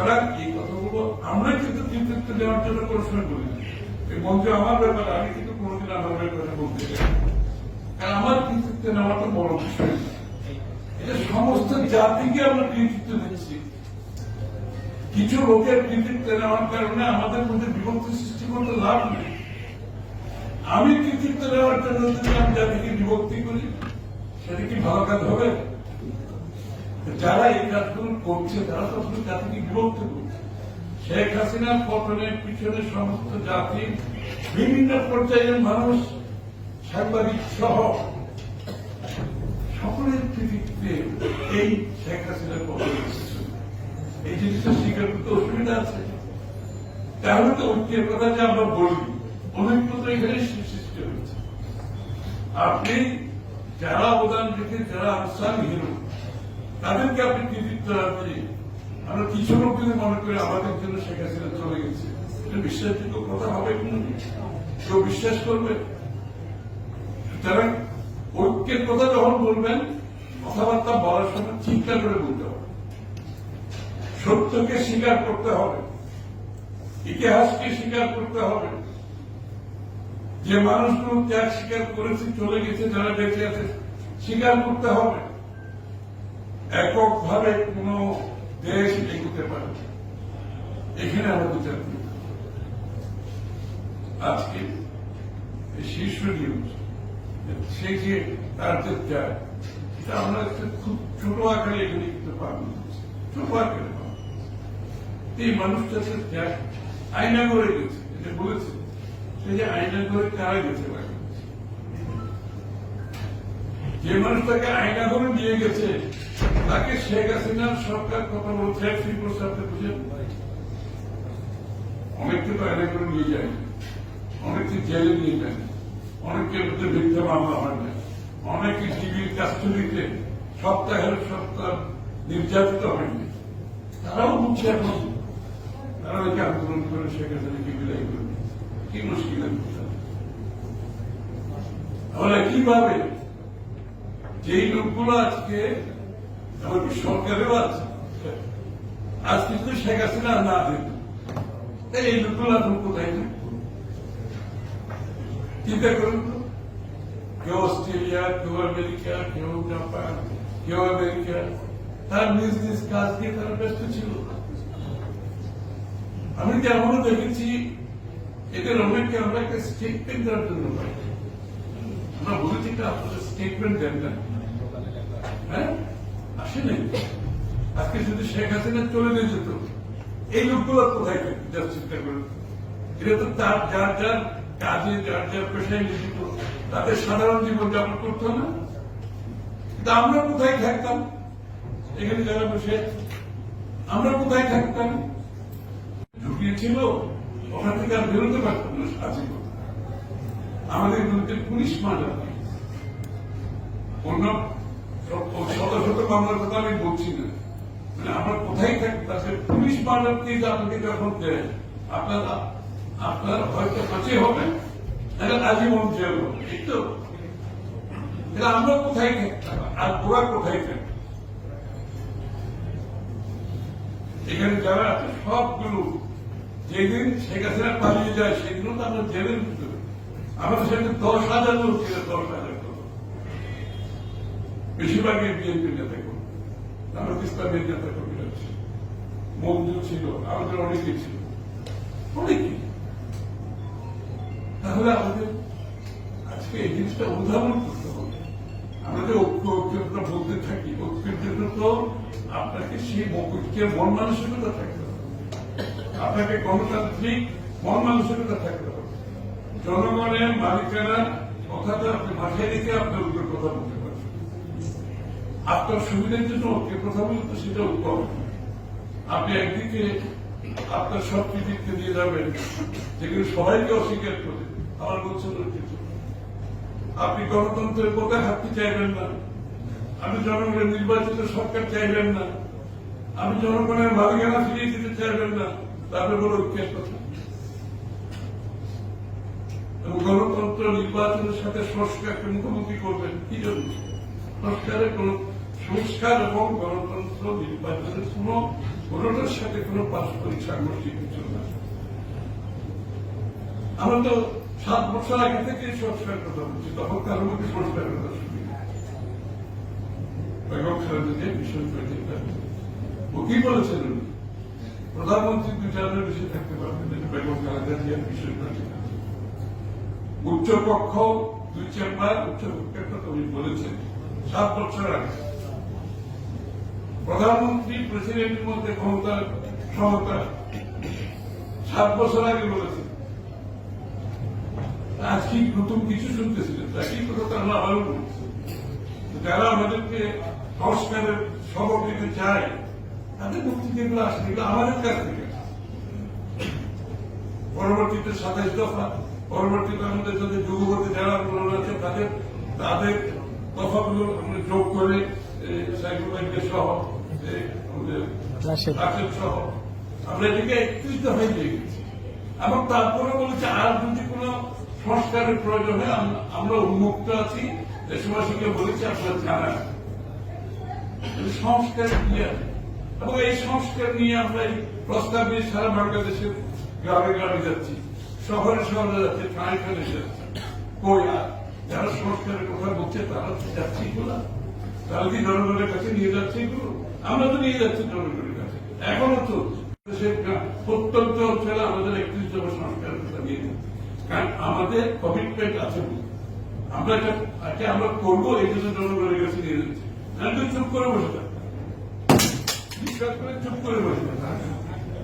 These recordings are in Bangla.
সুতরাং এই কথাগুলো আমরা কিন্তু কৃতিত্ব দেওয়ার জন্য সময় বলি এই মঞ্চ আমার ব্যাপারে আমি কিন্তু কোনোদিন আমার ব্যাপারে বলতে চাই আমার কৃতিত্ব নেওয়াটা বড় বিষয়। এটা সমস্ত জাতিকে আমরা কৃতিত্ব দিচ্ছি, কিছু লোকের কৃতিত্ব নেওয়ার কারণে আমাদের মধ্যে বিভক্তি সৃষ্টি করতে লাভ নেই। আমি কৃতিত্ব নেওয়ার জন্য যদি আমি জাতিকে বিভক্তি করি, সেটা কি ভালো কাজ হবে? যারা এই কাজগুলো করছে, তারা তো আসলে জাতিকে বিভক্ত করছে। শেখ হাসিনার পতনের পিছনে সমস্ত জাতি, বিভিন্ন পর্যায়ের মানুষ, সাংবাদিক সহ সকলের কৃতিত্বে এই শেখ হাসিনার পতন এই জিনিসটা স্বীকার করতে অসুবিধা আছে। তাহলে তো ঐক্যের কথা যে আমরা বলি অনৈক্য তো এখানে সৃষ্টি হয়েছে। আপনি যারা অবদান রেখে, যারা আনসার হিরো তাদেরকে আপনি কৃতিত্ব রাখছি আমরা কিছু লোক যদি মনে করি আমাদের জন্য শেখ হাসিনা চলে গেছে, এটা বিশ্বাসযোগ্য কথা হবে কেউ বিশ্বাস করবে? সুতরাং ঐক্যের কথা যখন বলবেন, কথাবার্তা বলার সময় চিন্তা করে বলতে হবে। সত্যকে স্বীকার করতে হবে। ইতিহাসকে স্বীকার করতে হবে। যে মানুষগুলো ত্যাগ স্বীকার করেছে, চলে গেছে, যারা বেঁচে আছে, স্বীকার করতে হবে। এককভাবে কোন দেশ এগোতে পারে এখানে আমরা বিচার করি আজকে শীর্ষ নিউজ সে যে তার যে এটা আমরা একটা খুব ছোট আকারে এখানে লিখতে পারব ছোট আকারে পাবো। এই মানুষটাকে ত্যাগ আয়না করে গেছে, এটা বলেছে সে যে আয়না করে কারা গেছে? যে মানুষটাকে আয়না করে নিয়ে গেছে তাকে শেখ হাসিনার সরকার কথা বলছে শ্রী প্রসাদকে বুঝেন অনেককে তো আয়না করে নিয়ে যায়, অনেককে জেলে নিয়ে যায় অনেকের মধ্যে মিথ্যা মামলা হয় না। অনেকে টিভির কাস্টডিতে সপ্তাহের সপ্তাহ নির্যাতিত হয়নি তারাও বুঝছে এখন তারা ওইকে আন্দোলন করে শেখ হাসিনাকে বিদায় করবে কি মুশকিলের কথা তাহলে কীভাবে? যেই লোকগুলো আজকে এমনকি সরকারেও আছে আজ কিন্তু শেখ হাসিনা না দিত এই লোকগুলো এখন কোথায় থাকতো চিন্তা করুন তো। কেউ অস্ট্রেলিয়া, কেউ আমেরিকা, কেউ জাপান, কেউ আমেরিকা। তার নিজ নিজ কাজ নিয়ে তারা ব্যস্ত ছিল। আমি যে এমনও দেখেছি এদের অনেককে আমরা একটা স্টেটমেন্ট দেওয়ার জন্য পাই। আমরা বলেছি আপনাদের স্টেটমেন্ট দেন না? হ্যাঁ? আসে নাই আজকে যদি শেখ হাসিনা চলে এই লোকগুলো কোথায় চিন্তা করুন। এটা তো তার, যার যার কাজে, যার যার পেশায় তাদের সাধারণ জীবন যাপন করতো না। কিন্তু আমরা কোথায় থাকতাম? এখানে যারা বসে আমরা কোথায় থাকতাম? ঢুকিয়েছিল, ওখান থেকে আর বেরোতে পারতাম না সাথে আমাদের বিরুদ্ধে পুলিশ মার্ডার অন্য শত শত মামলার কথা আমি বলছি না মানে আমরা কোথায় থাকি তাকে পুলিশ মার্ডার দিয়ে আপনাকে যখন দেয় আপনারা আপনার হয়তো কাছে হবে এটা আজীবন জেল হবে ঠিক তো আমরা কোথায় আর ওরা কোথায় থাকতাম এখানে যারা সবগুলো যেদিন শেখ হাসিনা পালিয়ে যায় সেদিনও তো আমরা জেলের ভিতরে আমাদের সেখানে দশ হাজার লোক ছিল দশ হাজার। বেশিরভাগই বিএনপি নেতা করবে আমরা ইসলামের নেতা কর্মীরা ছিল মঞ্জু ছিল, আমাদের অনেকে ছিল। অনেকে তাহলে আমাদের আজকে এই জিনিসটা উদাহরণ করতে হবে। আমাদের ঐক্য ঐক্যতা বলতে থাকি, ঐক্যের জন্য তো আপনাকে সেই ঐক্যের মন মানসিকতা থাকতে হবে। আপনাকে গণতান্ত্রিক মন মানসিকতা থাকতে হবে। জনগণের মালিকানার কথাটা আপনি মাথায় রেখে আপনার উপর কথা বলতে আপনার সুবিধার জন্য ঐক্যের কথা বলতে সেটা না। আপনি একদিকে আপনার সব কৃতিত্ব দিয়ে যাবেন, যেগুলো সবাইকে অস্বীকার করে, আমার বলছেন আপনি গণতন্ত্রের পথে হাঁটতে চাইবেন না। আমি জনগণের নির্বাচিত সরকার চাইবেন না। আপনি জনগণের মালিকানা ফিরিয়ে দিতে চাইবেন না। তারপরে বলো ঐক্যের কথা। এবং গণতন্ত্র নির্বাচনের সাথে সংস্কারকে মুখোমুখি করবেন। কি জন্য? সংস্কারের কোন সংস্কার এবং গণতন্ত্র নির্বাচনের কোনো কোনোটার সাথে কোনো পারস্পরিক সাংঘর্ষিক কিছু না। আমরা তো সাত বছর আগে থেকে সংস্কার কথা বলছি, তখন কারোর মধ্যে সংস্কারের কথা শুনি বেগম কি বলেছেন উনি? প্রধানমন্ত্রী দুই টার্মের বেশি থাকতে পারবেন বেগম খালেদা জিয়ার ভীষণ প্রতিজ্ঞা উচ্চ পক্ষ দুই চেম্বার উচ্চ পক্ষের কথা উনি বলেছেন সাত বছর আগে। প্রধানমন্ত্রী প্রেসিডেন্টের মধ্যে ক্ষমতা। সমতা সাত বছর আগে বলেছেন। আজকে নতুন কিছু শুনতেছিলেন একই কথা আমরা আবারও বলছি? যারা আমাদেরকে সংস্কারের সবক দিতে চায়, তাদের মুখ থেকে এগুলো এগুলো আমাদের কাছ থেকে পরবর্তীতে সাতাইশ দফা, পরবর্তীতে আমাদের যাদের যুগপতি যারা আছে, তাদের তাদের দফাগুলো আমরা যোগ করে দিয়ে এবং তারপরে বলেছে আর যদি কোনো সংস্কারের প্রয়োজন হয় আমরা উন্মুক্ত আছি। দেশবাসীকে বলেছি, আপনারা জানান। সংস্কার এবং এই সংস্কার নিয়ে আমরা এই প্রস্তাব নিয়ে সারা বাংলাদেশের গ্রামে গ্রামে যাচ্ছি। শহরে শহরে যাচ্ছি ঠাঁই ঠানে যাচ্ছি। কই আর? যারা সংস্কারের কথা বলছে, তারা যাচ্ছে এগুলো তারা কি জনগণের কাছে নিয়ে যাচ্ছে এগুলো আমরা তো নিয়ে যাচ্ছি জনগণের কাছে এখনও তো প্রত্যন্ত অঞ্চলে আমাদের একত্রিশ জন নিয়ে কারণ আমাদের কমিটমেন্ট আছে আমরা এটা আমরা করব, এই জন্য জনগণের কাছে নিয়ে যাচ্ছি না তো চুপ করে বসে থাকব। বিশ্বাস করে চুপ করে বসে থাকব।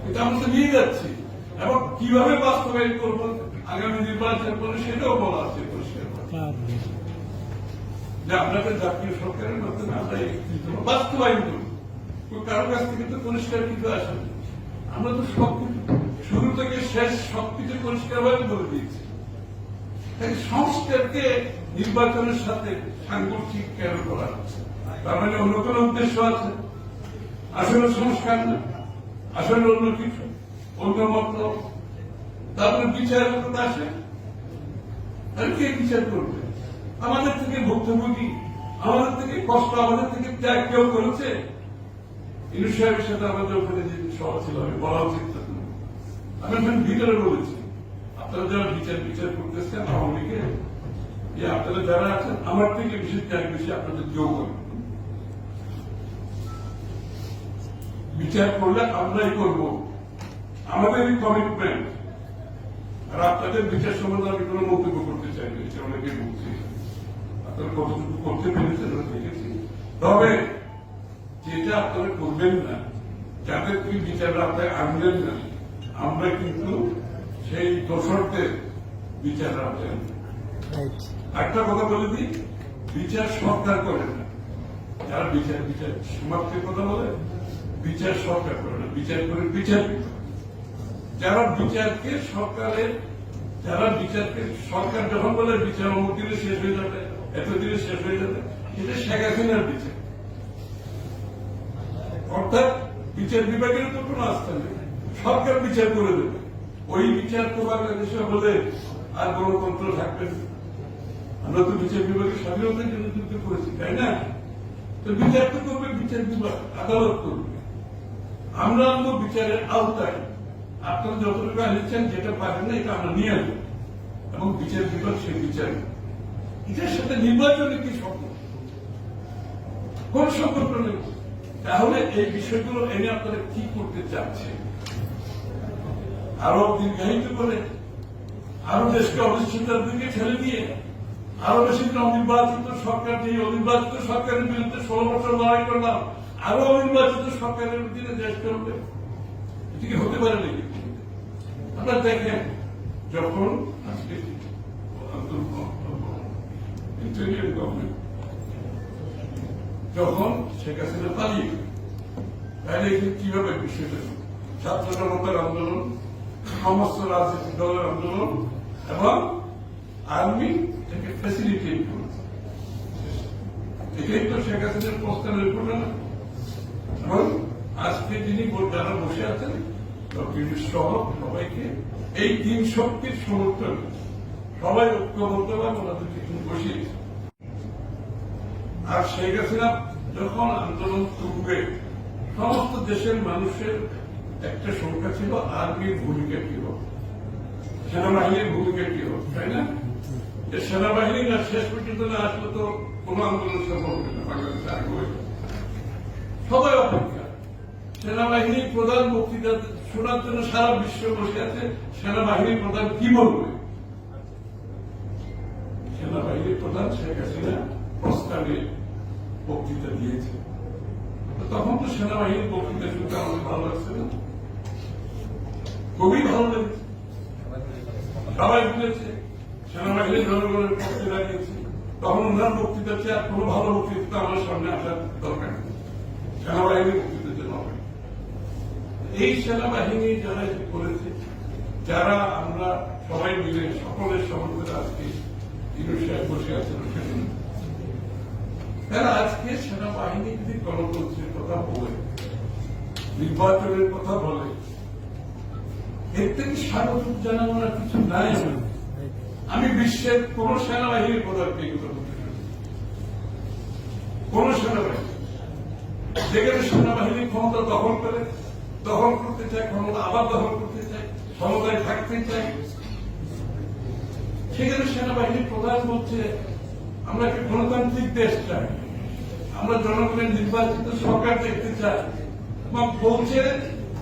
এটা আমরা তো নিয়ে যাচ্ছি এবং কীভাবে বাস্তবায়ন করব, আগামী নির্বাচন করে সেটাও বলা আছে পরিষ্কার করে। যে আপনাদের জাতীয় সরকারের মাধ্যমে আমরা বাস্তবায়ন করব। তো কারও কাছ থেকে তো পরিষ্কার কিছু আসে আমরা তো সব শুরু থেকে শেষ সবকিছু পরিষ্কারভাবে বলে দিয়েছি। তাই সংস্কারকে নির্বাচনের সাথে সাংগঠনিক কেন করা হচ্ছে? তার মানে অন্য কোনো উদ্দেশ্য আছে? আসলে সংস্কার না। আসলে অন্য কিছু, অন্য মত। তারপরে বিচারের কথা আসে? আর কে বিচার করবে? আমাদের থেকে ভুক্তভোগী, আমাদের থেকে কষ্ট আমাদের থেকে ত্যাগ কেউ করেছে? ইনু সাহেবের সাথে আমাদের ওখানে যে সভা ছিল, আমি বলা উচিত আমি ওখানে ভিতরে বলেছি। আপনারা যারা বিচার বিচার করতেছেন, আওয়ামী লীগের যে আপনারা যারা আছেন, আমার থেকে বেশি ত্যাগ বেশি আপনাদের কেউ করবেন বিচার করলে আমরাই করব। আমাদেরই কমিটমেন্ট আর আপনাদের বিচার সম্বন্ধে আমি কোনো মন্তব্য করতে চাই না, এটা অনেকে বলছি। আপনারা কতটুকু করতে পেরেছেন দেখেছি তবে যেটা আপনারা করবেন না যাদের কি বিচার আপনারা আনবেন না আমরা কিন্তু সেই দোষরদের বিচার আনবেন একটা কথা বলে দিই বিচার সরকার করে না। যারা বিচার বিচার সমাপ্তির কথা বলে বিচার সরকার করে না। বিচার করে বিচারবিদ যারা বিচারকে সরকারের যারা বিচারকে সরকার যখন বলে বিচার অমুক শেষ হয়ে যাবে। এত দিনে শেষ হয়ে যাবে এটা শেখ হাসিনার বিচার। অর্থাৎ বিচার বিভাগের তো কোনো আস্থা নেই। সরকার বিচার করে দেবে। ওই বিচার তো বাংলাদেশে বলে আর গণতন্ত্র থাকবে। আমরা তো বিচার বিভাগের স্বাধীনতার জন্য যুদ্ধ করেছি তাই না? তো বিচার তো করবে, বিচার বিভাগ, আদালত করবে। আমরা আনব বিচারের আওতায়। আপনারা যতটুকু আনিচ্ছেন, যেটা পারেন না, এটা আমরা নিয়ে আসব। এবং বিচার বিভাগ সেই বিচার এটার সাথে নির্বাচনের কি সম্পর্ক কোন সম্পর্ক নেই তাহলে এই বিষয়গুলো এনে আপনারা কি করতে চাচ্ছেন আরও দীর্ঘায়িত করে, আরও দেশকে অনিশ্চয়তার দিকে ঠেলে দিয়ে, আরও বেশি অনির্বাচিত সরকার দিয়ে অনির্বাচিত সরকারের বিরুদ্ধে ষোলো বছর লড়াই করলাম, আরও অনির্বাচিত সরকারের দিনে দেশ চলবে। এটা কি হতে পারে নাকি? আপনারা দেখেন, যখন আজকে ইন্টারিয়ার গভর্নমেন্ট যখন শেখ হাসিনা পালিয়ে তাহলে কীভাবে বিষয়টা ছাত্র জনতার আন্দোলন, সমস্ত রাজনৈতিক দলের আন্দোলন এবং আর্মি এটাকে ফ্যাসিলিটেট করেছে এটাই তো শেখ হাসিনার প্রস্তাবের না। এবং আজকে ব- যারা বসে আছেন সহ সবাইকে এই তিন শক্তির সমর্থন, সবাই ঐক্যবদ্ধভাবে ওনাদেরকে বসিয়েছে। আর শেখ হাসিনা যখন আন্দোলন তুলবে সমস্ত দেশের মানুষের একটা সংখ্যা ছিল আর্মির ভূমিকা কি হোক, সেনাবাহিনীর ভূমিকা কি হোক, তাই না? যে সেনাবাহিনী না শেষ পর্যন্ত না আসলে তো কোন আন্দোলন সফল হবে না বাংলাদেশে আগে হয়েছে। সবাই অপেক্ষা। সেনাবাহিনীর প্রধান বক্তৃতা শোনার জন্য সারা বিশ্ব বসে আছে, সেনাবাহিনীর প্রধান কি বলবে? সেনাবাহিনীর প্রধান শেখ হাসিনা। প্রস্তাবে বক্তৃতা দিয়েছে। তখন তো সেনাবাহিনীর বক্তৃতা শুনতে আমাদের ভালো লাগছে না? খুবই ভালো লেগেছে। সবাই বুঝেছে সেনাবাহিনীর জনগণের পক্ষে দাঁড়িয়েছে তখন ওনার বক্তৃতা চেয়ে আর কোনো ভালো বক্তৃতা আমার সামনে আসার দরকার নেই। সেনাবাহিনীর বক্তৃতা জন্য হবে। এই সেনাবাহিনী যারা করেছে, যারা আমরা সবাই মিলে, সকলের সমর্থনে আজকে ইউনুস বসে আছেন তারা আজকে সেনাবাহিনী যদি গণতন্ত্রের কথা বলে, নির্বাচনের কথা বলে, এর থেকে স্বাগত কিছু নাই আমি বিশ্বের কোন সেনাবাহিনীর কথা কোন সেনাবাহিনী। যেখানে সেনাবাহিনী ক্ষমতা দখল করে, দখল করতে চায়, ক্ষমতা আবার দখল করতে চায়, ক্ষমতায় থাকতে চায়। সেখানে সেনাবাহিনীর প্রধান বলছে আমরা একটি গণতান্ত্রিক দেশ চাই? আমরা জনগণের নির্বাচিত সরকার দেখতে চাই। এবং বলছে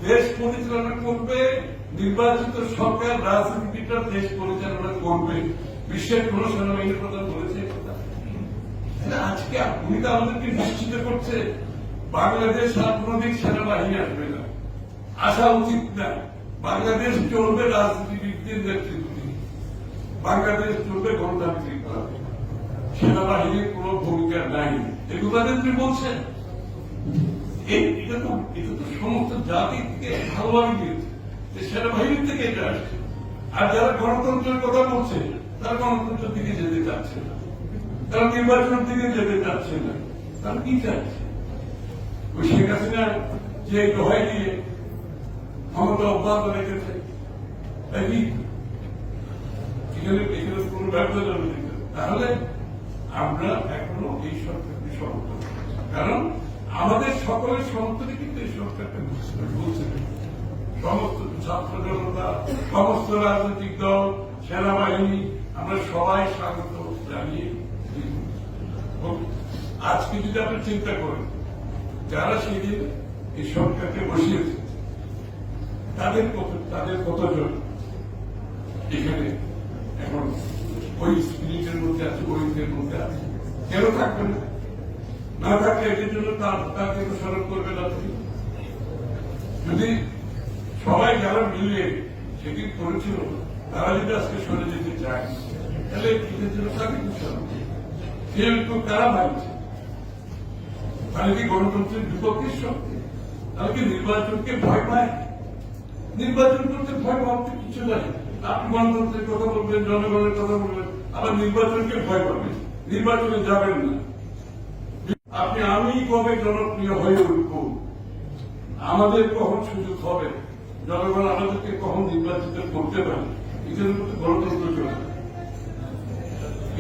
দেশ পরিচালনা করবে, নির্বাচিত সরকার রাজনীতিটা দেশ পরিচালনা করবে। বিশ্বের কোন সেনাবাহিনীর বলেছে কথা। তাহলে আজকে তো আমাদেরকে নিশ্চিত করছে? বাংলাদেশ কোনদিন সেনাবাহিনী আসবে না। আসা উচিত না। বাংলাদেশ চলবে রাজনীতিবিদদের নেতৃত্বে। বাংলাদেশ চলবে গণতান্ত্রিক। সেনাবাহিনীর কোন ভূমিকা নাই। এগুলো তিনি বলছেন? সমস্ত জাতি থেকে ভালোভাবে দিয়েছে। যে সেনাবাহিনী থেকে এটা আসছে। আর যারা গণতন্ত্রের কথা বলছে, তারা গণতন্ত্রের দিকে যেতে চাচ্ছে না। তারা নির্বাচনের দিকে যেতে চাচ্ছে না। তারা কি চাচ্ছে? ওই শেখ হাসিনা যে দোহাই দিয়ে ক্ষমতা অব্যাহত রেখেছে একই এখানে এখানে কোনো ব্যবসা যাবে। তাহলে আমরা এখনও এই সরকারকে সমর্থন। কারণ আমাদের সকলের সমর্থনে কিন্তু এই সরকারকে বলছে। সমস্ত ছাত্র জনতা, সমস্ত রাজনৈতিক দল, সেনাবাহিনী, আমরা সবাই স্বাগত জানিয়ে আজকে যদি আপনি চিন্তা করেন, যারা সেদিন এই সরকারকে বসিয়েছে, তাদের তাদের কতজন এখানে এখন ওই স্পিরিটের মধ্যে আছে ঐক্যের মধ্যে আছে। কেন থাকবে না? না থাকলে এটার জন্য তার তাকে স্মরণ করবে না তুমি যদি সবাই যারা মিলে সেদিন করেছিল, তারা যদি আজকে সরে যেতে চায়, তাহলে এটার জন্য তাকে স্মরণ সে কারা ভাবছে। তাহলে কি গণতন্ত্রের বিপক্ষের শক্তি তাহলে কি নির্বাচনকে ভয় পায়? নির্বাচন করতে ভয় ভাবতে কিছু নাই। আপনি গণতন্ত্রের কথা বলবেন, জনগণের কথা বলবেন। আবার নির্বাচনকে ভয় পাবেন। নির্বাচনে যাবেন না। আপনি, আমি কবে জনপ্রিয় হয়ে উঠব? আমাদের কখন সুযোগ হবে? জনগণ আমাদেরকে কখন নির্বাচিত করতে পারে? উপর তো গণতন্ত্র চলে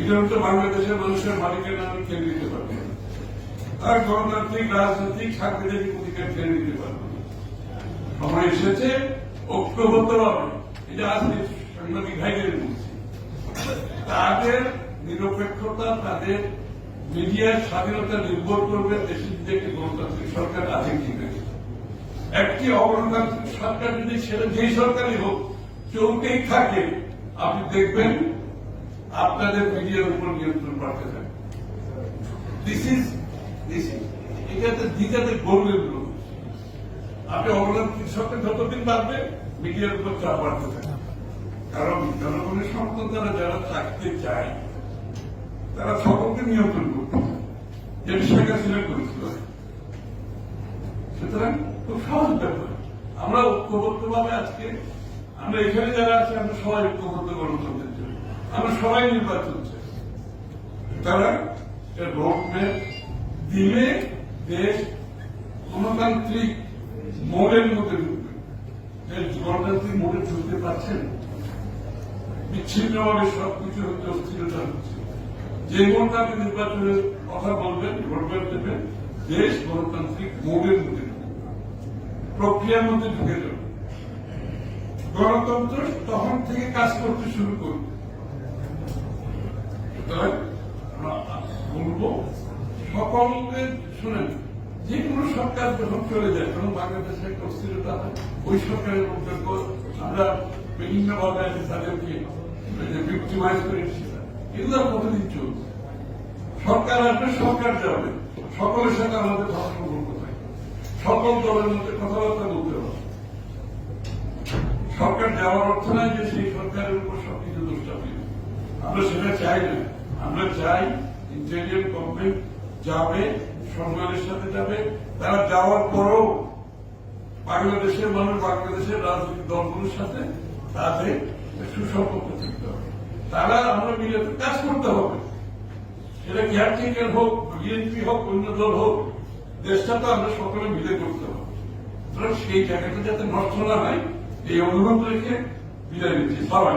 উপর তো বাংলাদেশের মানুষের মালিকের নামে খেলে দিতে পারবে আর গণতান্ত্রিক, রাজনৈতিক, সাংবিধানিক অধিকার খেলে দিতে পারবে সময় এসেছে ঐক্যবদ্ধ হবে এটা আজকে সাংবাদিক ভাইদের বলছি তাদের নিরপেক্ষতা, তাদের মিডিয়ার স্বাধীনতা নির্ভর করবে দেশের যে একটি গণতান্ত্রিক সরকার আছে কিনা একটি অগণতান্ত্রিক সরকার যদি সেটা যেই সরকারই হোক, চলতেই থাকে, আপনি দেখবেন আপনাদের মিডিয়ার উপর নিয়ন্ত্রণ বাড়তে থাকে। দিস ইজ দিস এটাতে দ্বিতীয়তে গোল্ডেন রুল আপনি অগণতান্ত্রিক সরকার যতদিন বাড়বে, মিডিয়ার উপর চাপ বাড়তে থাকে। কারণ জনগণের সমর্থন দ্বারা যারা থাকতে চায়, তারা সকলকে নিয়ন্ত্রণ করতে চায়। যেটা শেখ হাসিনা করেছিল। সুতরাং খুব সহজ ব্যাপার। আমরা ঐক্যবদ্ধভাবে আজকে, আমরা এখানে যারা আছি, আমরা সবাই ঐক্যবদ্ধ গণতন্ত্রের জন্য। আমরা সবাই নির্বাচন চাই। তারা রোডম্যাপ দিলে দেশ গণতান্ত্রিক মোড়ের মধ্যে ঢুকবে। গণতান্ত্রিক মোড়ে ঢুকতে পারছেন বিচ্ছিন্নভাবে সবকিছু হচ্ছে অস্থিরতা হচ্ছে। যে মোড়টা আপনি নির্বাচনের কথা বলবেন রোডম্যাপ দেবেন, দেশ গণতান্ত্রিক মোড়ের মধ্যে প্রক্রিয়ার মধ্যে ঢুকে যাবে। গণতন্ত্র তখন থেকে কাজ করতে শুরু করবে। সুতরাং বলব, সকলকে শুনেন, যে কোনো সরকার যখন চলে যায় তখন বাংলাদেশে একটা অস্থিরতা হয়, ওই সরকারের মধ্যে আমরা বিভিন্ন ভাবে তাদেরকে এগুলো কতদিন চলছে সরকার আসবে সরকার যাবে সকলের সাথে আমাদের ভালো সম্পর্ক থাকে সকল দলের মধ্যে কথাবার্তা বলতে হবে সরকার যাওয়ার অর্থ নাই যে সেই সরকারের উপর সবকিছু দোষ আমরা সেটা চাই না আমরা চাই ইন্টেরিয়ার গভর্নমেন্ট যাবে সম্মানের সাথে যাবে তারা যাওয়ার পরও বাংলাদেশের মানুষ বাংলাদেশের রাজনৈতিক দলগুলোর সাথে তাদের থাকতে হবে তারা আমরা মিলে কাজ করতে হবে। এটা কেয়ারটেকার হোক বিএনপি হোক, অন্য দল হোক, দেশটা তো আমরা সকলে মিলে করতে হবে। সেই জায়গাটা যাতে নষ্ট না হয়, এই অনুভব রেখে বিদায় নিচ্ছি। সবাই